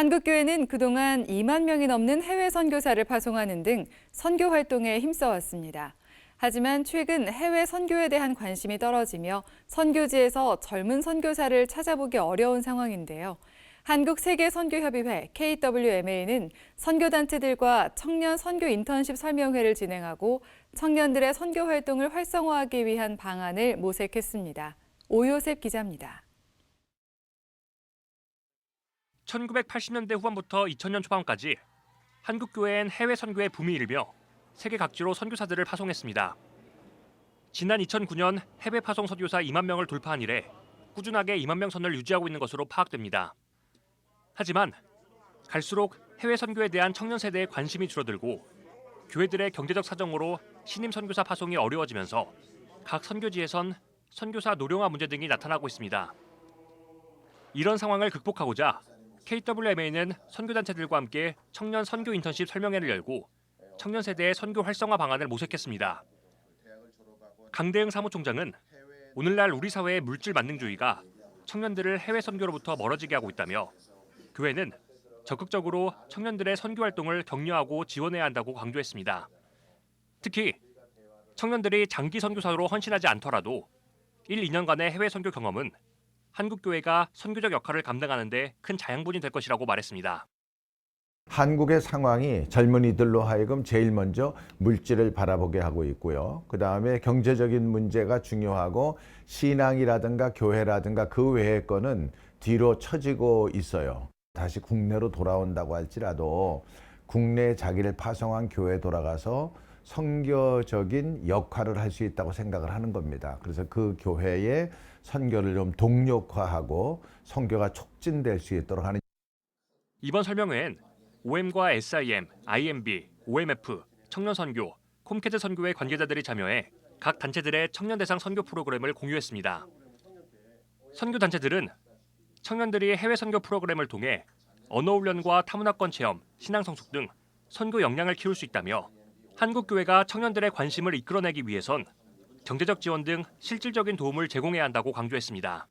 한국교회는 그동안 2만 명이 넘는 해외 선교사를 파송하는 등 선교 활동에 힘써왔습니다. 하지만 최근 해외 선교에 대한 관심이 떨어지며 선교지에서 젊은 선교사를 찾아보기 어려운 상황인데요. 한국세계선교협의회 KWMA는 선교단체들과 청년 선교 인턴십 설명회를 진행하고 청년들의 선교 활동을 활성화하기 위한 방안을 모색했습니다. 오요셉 기자입니다. 1980년대 후반부터 2000년 초반까지 한국 교회엔 해외 선교의 붐이 일며 세계 각지로 선교사들을 파송했습니다. 지난 2009년 해외 파송 선교사 2만 명을 돌파한 이래 꾸준하게 2만 명 선을 유지하고 있는 것으로 파악됩니다. 하지만 갈수록 해외 선교에 대한 청년 세대의 관심이 줄어들고 교회들의 경제적 사정으로 신임 선교사 파송이 어려워지면서 각 선교지에선 선교사 노령화 문제 등이 나타나고 있습니다. 이런 상황을 극복하고자 KWMA는 선교단체들과 함께 청년 선교 인턴십 설명회를 열고 청년 세대의 선교 활성화 방안을 모색했습니다. 강대응 사무총장은 오늘날 우리 사회의 물질 만능주의가 청년들을 해외 선교로부터 멀어지게 하고 있다며 교회는 적극적으로 청년들의 선교 활동을 격려하고 지원해야 한다고 강조했습니다. 특히 청년들이 장기 선교사로 헌신하지 않더라도 1, 2년간의 해외 선교 경험은 한국 교회가 선교적 역할을 감당하는 데 큰 자양분이 될 것이라고 말했습니다. 한국의 상황이 젊은이들로 하여금 제일 먼저 물질을 바라보게 하고 있고요. 그 다음에 경제적인 문제가 중요하고 신앙이라든가 교회라든가 그 외의 거는 뒤로 처지고 있어요. 다시 국내로 돌아온다고 할지라도 국내에 자기를 파송한 교회에 돌아가서 선교적인 역할을 할 수 있다고 생각을 하는 겁니다. 그래서 그 교회의 선교를 좀 동력화하고 선교가 촉진될 수 있도록 하는 이번 설명회엔 OM과 SIM, IMB, OMF, 청년 선교, 콤캐드 선교의 관계자들이 참여해 각 단체들의 청년 대상 선교 프로그램을 공유했습니다. 선교 단체들은 청년들이 해외 선교 프로그램을 통해 언어 훈련과 타문화권 체험, 신앙 성숙 등 선교 역량을 키울 수 있다며 한국 교회가 청년들의 관심을 이끌어내기 위해선 경제적 지원 등 실질적인 도움을 제공해야 한다고 강조했습니다.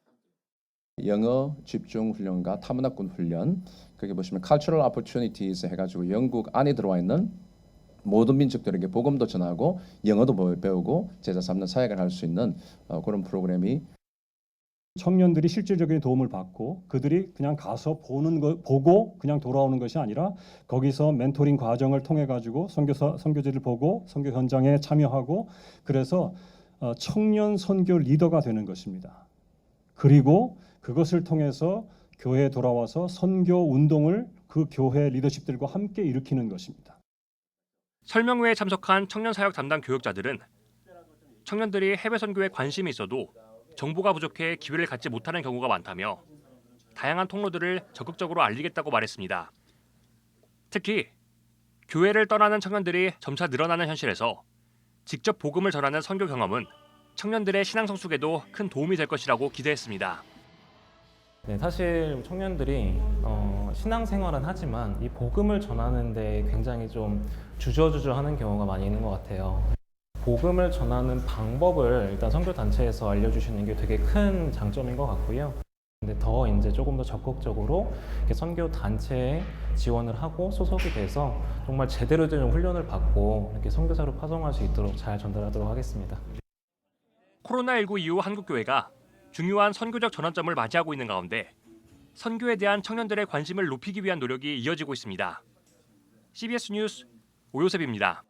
영어 집중 훈련과 타문화권 훈련 거기 보시면 cultural opportunities 해가지고 영국 안에 들어와 있는 모든 민족들에게 복음도 전하고 영어도 뭐 배우고 제자 삼는 사역을 할 수 있는 어, 그런 프로그램이 청년들이 실질적인 도움을 받고 그들이 그냥 가서 보는 거 보고 그냥 돌아오는 것이 아니라 거기서 멘토링 과정을 통해 가지고 선교사 선교지를 보고 선교 현장에 참여하고 그래서 어, 청년 선교 리더가 되는 것입니다. 그리고 그것을 통해서 교회에 돌아와서 선교 운동을 그 교회 리더십들과 함께 일으키는 것입니다. 설명회에 참석한 청년 사역 담당 교육자들은 청년들이 해외 선교에 관심이 있어도 정보가 부족해 기회를 갖지 못하는 경우가 많다며 다양한 통로들을 적극적으로 알리겠다고 말했습니다. 특히 교회를 떠나는 청년들이 점차 늘어나는 현실에서 직접 복음을 전하는 선교 경험은 청년들의 신앙 성숙에도 큰 도움이 될 것이라고 기대했습니다. 네, 사실 청년들이 어, 신앙생활은 하지만 이 복음을 전하는데 굉장히 좀 주저주저하는 경우가 많이 있는 것 같아요. 복음을 전하는 방법을 일단 선교 단체에서 알려주시는 게 되게 큰 장점인 것 같고요. 근데 더 이제 조금 더 적극적으로 선교 단체에 지원을 하고 소속이 돼서 정말 제대로 된 훈련을 받고 이렇게 선교사로 파송할 수 있도록 잘 전달하도록 하겠습니다. 코로나19 이후 한국 교회가 중요한 선교적 전환점을 맞이하고 있는 가운데 선교에 대한 청년들의 관심을 높이기 위한 노력이 이어지고 있습니다. CBS 뉴스 오요셉입니다.